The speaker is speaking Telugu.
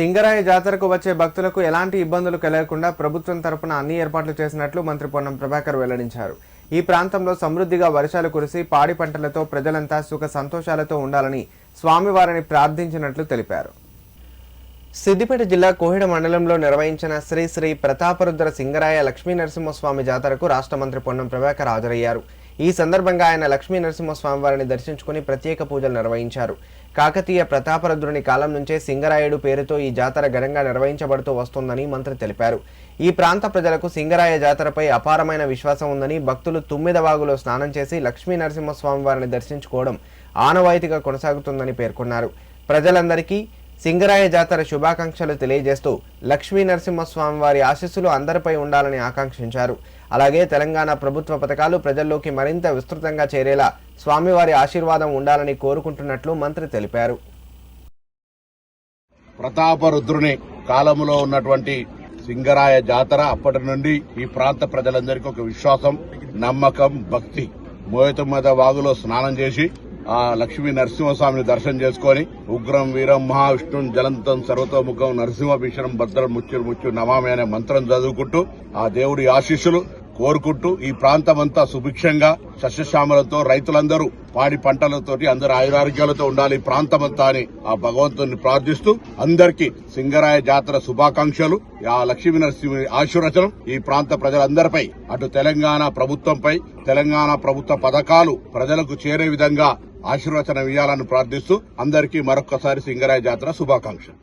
సింగరాయ జాతరకు వచ్చే భక్తులకు ఎలాంటి ఇబ్బందులు కలగకుండా ప్రభుత్వం తరపున అన్ని ఏర్పాట్లు చేసినట్లు మంత్రి పొన్నం ప్రభాకర్ వెల్లడించారు. ఈ ప్రాంతంలో సమృద్ధిగా వర్షాలు కురిసి పాడి పంటలతో ప్రజలంతా సుఖ సంతోషాలతో ఉండాలని స్వామివారిని ప్రార్థించినట్లు తెలిపారు. సిద్దిపేట జిల్లా కోహిడ మండలంలో నిర్వహించిన శ్రీ శ్రీ ప్రతాపరుద్ర సింగరాయ లక్ష్మీ నరసింహస్వామి జాతరకు రాష్ట్ర మంత్రి పొన్నం ప్రభాకర్ హాజరయ్యారు. ఈ సందర్భంగా ఆయన లక్ష్మీ నరసింహస్వామి వారిని దర్శించుకుని ప్రత్యేక పూజలు నిర్వహించారు. కాకతీయ ప్రతాపరుద్రుని కాలం నుంచే సింగరాయుడు పేరుతో ఈ జాతర ఘనంగా నిర్వహించబడుతూ వస్తోందని మంత్రి తెలిపారు. ఈ ప్రాంత ప్రజలకు సింగరాయ జాతరపై అపారమైన విశ్వాసం ఉందని భక్తులు తుమ్మిదవాగులో స్నానం చేసి లక్ష్మీ నరసింహస్వామి వారిని దర్శించుకోవడం ఆనవాయితీగా కొనసాగుతుందని పేర్కొన్నారు. ప్రజలందరికీ సింగరాయ జాతర శుభాకాంక్షలు తెలియజేస్తూ లక్ష్మీ నరసింహస్వామి వారి ఆశీస్సులు అందరిపై ఉండాలని ఆకాంక్షించారు. అలాగే తెలంగాణ ప్రభుత్వ పథకాలు ప్రజల్లోకి మరింత విస్తృతంగా చేరేలా స్వామివారి ఆశీర్వాదం ఉండాలని కోరుకుంటున్నట్లు మంత్రి తెలిపారు. ప్రతాపరుద్రుని కాలములో ఉన్నటువంటి సింగరాయ జాతర అప్పటి నుండి ఈ ప్రాంత ప్రజలందరికీ ఒక విశ్వాసం నమ్మకం భక్తి మోయతమ్మద వాగులో స్నానం చేసి ఆ లక్ష్మీ నరసింహస్వామిని దర్శనం చేసుకొని ఉగ్రం వీరం మహావిష్ణుం జలంతం సర్వతోముఖం నరసింహ భీషణం భద్రం ముచ్చు ముచ్చు నమామి అనే మంత్రం చదువుకుంటూ ఆ దేవుడి ఆశీస్సులు కోరుకుంటూ ఈ ప్రాంతమంతా సుభిక్షంగా సస్యశ్యామలతో రైతులందరూ పాడి పంటలతోటి అందరు ఆయురారోగ్యాలతో ఉండాలి ఈ ప్రాంతమంతా అని ఆ భగవంతుని ప్రార్థిస్తూ అందరికీ సింగరాయ జాతర శుభాకాంక్షలు. ఆ లక్ష్మీ నరసింహ ఆశీర్వచనం ఈ ప్రాంత ప్రజలందరిపై అటు తెలంగాణ ప్రభుత్వంపై తెలంగాణ ప్రభుత్వ పథకాలు ప్రజలకు చేరే విధంగా ఆశీర్వచనం ఇవ్వాలని ప్రార్థిస్తూ అందరికీ మరొక్కసారి సింగరాయ జాతర శుభాకాంక్షలు.